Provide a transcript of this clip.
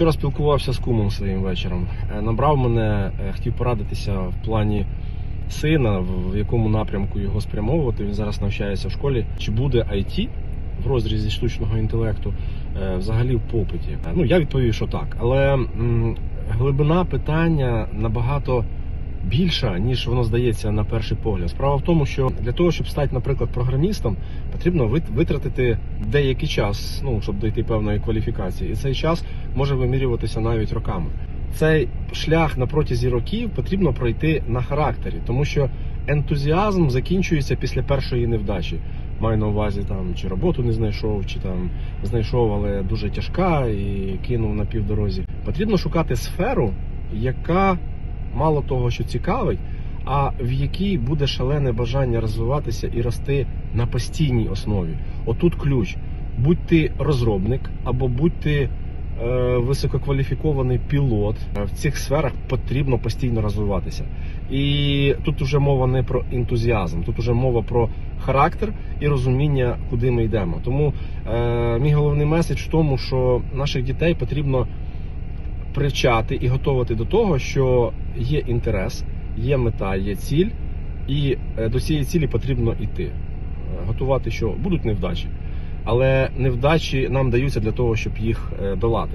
Вчора спілкувався з кумом своїм вечором. Е, Набрав мене, е, хотів порадитися в плані сина, в якому напрямку його спрямовувати. Він зараз навчається в школі. Чи буде IT в розрізі штучного інтелекту е, взагалі в попиті? Ну, я відповів, що так. Але глибина питання набагато більша, ніж воно здається на перший погляд. Справа в тому, що для того, щоб стати, наприклад, програмістом, потрібно вит- витратити деякий час, ну щоб дойти певної кваліфікації, і цей час може вимірюватися навіть роками. Цей шлях на протязі років потрібно пройти на характері, тому що ентузіазм закінчується після першої невдачі. Маю на увазі там чи роботу не знайшов, чи там знайшов, але дуже тяжка і кинув на півдорозі. Потрібно шукати сферу, яка мало того, що цікавить, а в якій буде шалене бажання розвиватися і рости на постійній основі. Отут ключ. Будь ти розробник або будь ти е, висококваліфікований пілот. Е, В цих сферах потрібно постійно розвиватися. І тут вже мова не про ентузіазм, тут вже мова про характер і розуміння, куди ми йдемо. Тому е, мій головний меседж в тому, що наших дітей потрібно привчати і готувати до того, що є інтерес, є мета, є ціль, і е, до цієї цілі потрібно йти. Е, Готувати, що будуть невдачі, але невдачі нам даються для того, щоб їх е, долати.